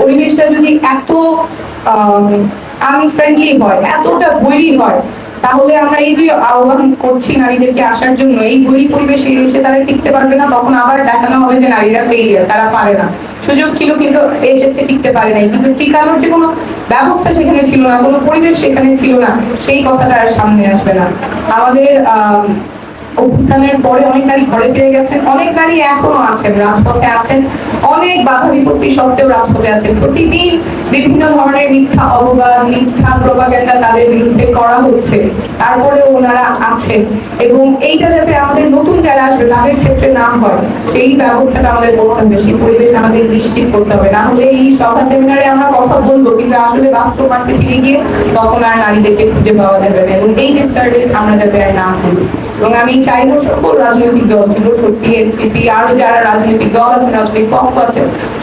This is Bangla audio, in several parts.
পরিবেশটা যদি এত আনফ্রেন্ডলি হয়, এতটা বৈরী হয়, তাহলে আমরা এই যে আহ্বান করছি নারীদেরকে আসার জন্য, এই বৈরী পরিবেশে এসে তারা টিকতে পারবে না, তখন আবার দেখানো হবে যে নারীরা ফেলিয়ার তারা পারে না। সুযোগ ছিল কিন্তু এসেছে, টিকতে পারে নাই। কিন্তু টিকানোর যে কোনো ব্যবস্থা সেখানে ছিল না, কোনো পরিবেশ সেখানে ছিল না, সেই কথাটা আর সামনে আসবে না। আমাদের আহ অভ্যুত্থানের পরে অনেক নারী ঘরে ফিরে গেছেন, অনেক নারী এখনও আছেন, রাজপথে আছেন, অনেক বাধা বিপত্তি সত্ত্বেও রাজপথে আছেন। প্রতিদিন বিভিন্ন ধরনের মিথ্যা অপবাদ মিথ্যা প্রভাগেন্ডা তাদের বিরুদ্ধে করা হচ্ছে, তারপরেও ওনারা আছেন। এবং এইটা যাতে আমাদের নতুন যারা আসবে, তাদের ক্ষেত্রে না হয়, সেই ব্যবস্থাটা আমাদের করতে হবে, সেই পরিবেশ আমাদের নিশ্চিত করতে হবে। না হলে এই সভা সেমিনারে আমরা কথা বলব, কিন্তু আসলে বাস্তব মাঠে ফিরে গিয়ে তখন আর নারীদেরকে খুঁজে পাওয়া যাবে না। এবং এই ডিসসার্ভিস আমরা যাতে আর না করি। এবং আমি চাইব সকল রাজনৈতিক দল যুবশক্তি এনসিপি আরও যারা রাজনৈতিক দল আছে, রাজনৈতিক পক্ষ আছে,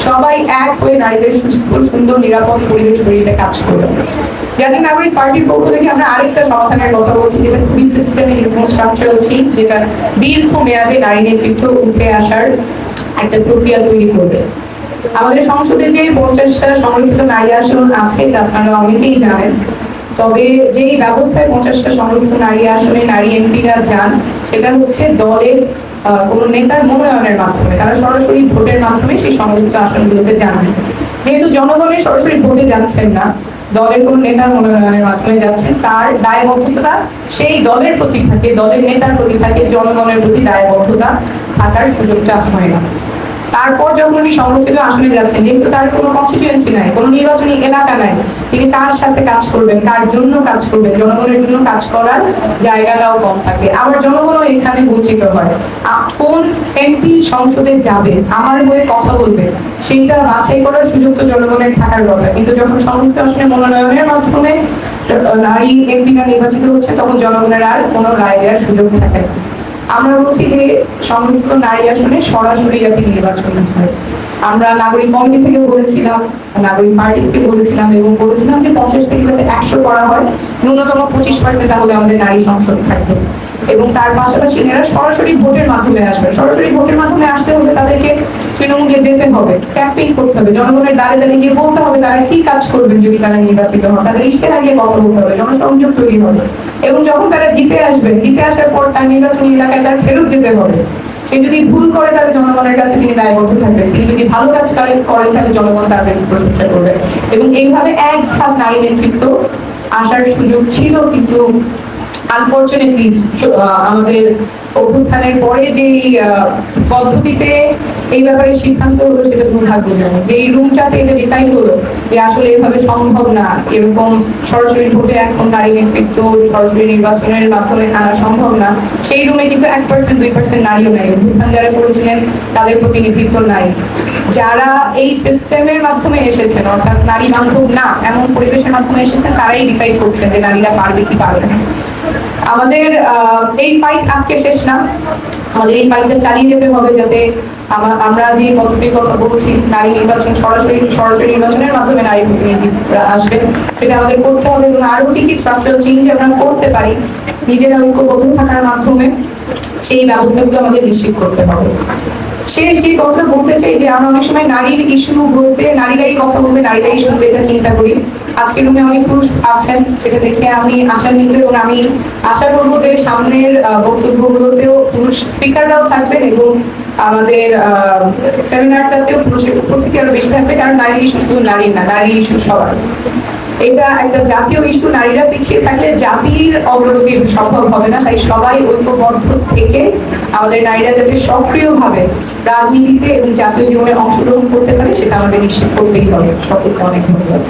সবাই এক হয়ে নারীদের সুস্থ, সুন্দর, নিরাপদ পরিবেশ তৈরিতে কাজ করবে জাতীয় নাগরিক পার্টির পক্ষ থেকে আমরা আরেকটা সমাধানের কথা বলছি, যেটা খুবই সিস্টেমিক এবং স্ট্রাকচারাল চেঞ্জ যেটা দীর্ঘ মেয়াদে নারী নেতৃত্ব উঠে আসার একটা প্রক্রিয়া তৈরি করবে। আমাদের সংসদে যে পঞ্চাশটা সংরক্ষিত নারী আসন আছে আপনারা অনেকেই জানেন। তবে যেই ব্যবস্থায় পঞ্চাশটা সংরক্ষিত নারী আসনে নারী এমপিরা যান, সেটা হচ্ছে দলের কোনো নেতার মনোনয়নের মাধ্যমে। তারা সরাসরি ভোটের মাধ্যমে সেই সংরক্ষিত আসনগুলোতে যান। যেহেতু জনগণের সরাসরি ভোটে যাচ্ছেন না, দলের কোন নেতার মনোনয়নের মাধ্যমে যাচ্ছেন, তার দায়বদ্ধতা, সেই দলের প্রতি থাকে, দলের নেতার প্রতি থাকে, জনগণের প্রতি দায়বদ্ধতা থাকার সুযোগটা হয় না। তারপর যখন উনি সংরক্ষিত আসনে যাচ্ছেন, যেহেতু তার কোনো কনস্টিটিউয়েন্সি নাই, কোনো নির্বাচনী এলাকা নাই, তিনি কার সাথে কাজ করবেন কার জন্য কাজ করবেন, জনগণের জন্য কাজ করার জায়গাটাও কম থাকে আবার জনগণও এখানে বঞ্চিত হয়। কোন এমপি সংসদে যাবে, আমার হয়ে কথা বলবে, সেইটা বাছাই করার সুযোগ তো জনগণের থাকার কথা। কিন্তু যখন সংরক্ষিত আসনে মনোনয়নের মাধ্যমে নারী এমপিরা নির্বাচিত হচ্ছে, তখন জনগণের আর কোনো রায় দেওয়ার সুযোগ থাকে না। আমরা বলছি যে সংযুক্ত নারী আসনে সরাসরি যাতে নির্বাচন হয়। আমরা নাগরিক কমিটি থেকে বলেছিলাম, নাগরিক পার্টি থেকে বলেছিলাম এবং বলেছিলাম যে পঞ্চাশ থেকে যাতে একশো করা হয়, ন্যূনতম পঁচিশ পার্সেন্ট তাহলে আমাদের নারী সংসদ থাকবে। এবং তার পাশাপাশি এরা সরাসরি ভোটের মাধ্যমে আসবে সরাসরি ভোটের মাধ্যমে আসতে হলে তাদেরকে তৃণমূলে যেতে হবে, ক্যাম্পেইন করতে হবে, জনগণের দ্বারে দ্বারে গিয়ে বলতে হবে তারা কি কাজ করবেন যদি তারা নির্বাচিত হন, তাদের ইশতেহার গিয়ে কথা বলতে হবে, জনসংযোগ তৈরি হবে। এবং যখন তারা জিতে আসবে, জিতে আসার পর তার নির্বাচনী এলাকায় তার ফেরত যেতে হবে। সে যদি ভুল করে তাহলে জনগণের কাছে তিনি দায়বদ্ধ থাকবেন। তিনি যদি ভালো কাজ করেন করেন তাহলে জনগণ তাদের প্রশংসা করবে। এবং এইভাবে এক ঝাঁক নারী নেতৃত্ব আসার সুযোগ ছিল, কিন্তু আনফরচুনেটলি আমাদের অভ্যুত্থানের পরে যে পদ্ধতিতে এই ব্যাপারে সিদ্ধান্ত হলো সেটা দুর্ভাগ্যজনক। যে এই রুমটাতে এটা ডিসাইড হলো যে আসলে এভাবে সম্ভব না, এরকম সরাসরি ভোটে এখন নারী নেতৃত্ব, সরাসরি নির্বাচনের মাধ্যমে আনা সম্ভব না, সেই রুমে কিন্তু এক পার্সেন্ট দুই পার্সেন্ট নারীও নাই। অভ্যুত্থান যারা করেছিলেন, তাদের প্রতিনিধিত্ব নাই। যারা এই সিস্টেমের মাধ্যমে এসেছেন, অর্থাৎ নারী বান্ধব না, এমন পরিবেশের মাধ্যমে এসেছেন, তারাই ডিসাইড করছেন যে নারীরা পারবে কি পারবে না। আমাদের এই ফাইট আজকে শেষ না। আমাদের এই ফাইটটা চালিয়ে যেতে হবে যাতে আমা- আমরা যে পদ্ধতির কথা বলছি, নারী নির্বাচন, সরাসরি সরাসরি নির্বাচনের মাধ্যমে নারী প্রতিনিধিরা আসবে সেটা আমাদের করতে হবে এবং আরও কি কি স্ট্রাকচারাল চেঞ্জ আমরা করতে পারি, নিজেরা ঐক্যবদ্ধ থাকার মাধ্যমে সেই ব্যবস্থাগুলো আমাদের নিশ্চিত করতে হবে। শেষ যে কথাটা বলতে চাই যে আমরা অনেক সময় নারীর ইস্যু বলতে, নারীরাই কথা বলবে, নারীরাই শুনবে, এটা চিন্তা করি। আজকের রুমে অনেক পুরুষ আছেন, সেটা দেখে আমি আশা আশান্বিত এবং আমি আশা করব যে সামনের বক্তব্যগুলোতেও পুরুষ স্পিকাররাও থাকবেন এবং আমাদের সেমিনারটাতেও পুরুষের উপস্থিতি আরও বেশি থাকবে, কারণ নারী ইস্যু শুধু নারীর না নারীর ইস্যু সবার। এটা একটা জাতীয় ইস্যু, নারীরা পিছিয়ে থাকলে জাতির অগ্রগতি সম্ভব হবে না, তাই সবাই ঐক্যবদ্ধ থেকে আমাদের নারীরা যাতে সক্রিয়ভাবে রাজনীতিতে এবং জাতীয় জীবনে অংশগ্রহণ করতে পারে, সেটা আমাদের নিশ্চিত করতেই হবে। সকলকে অনেক ধন্যবাদ।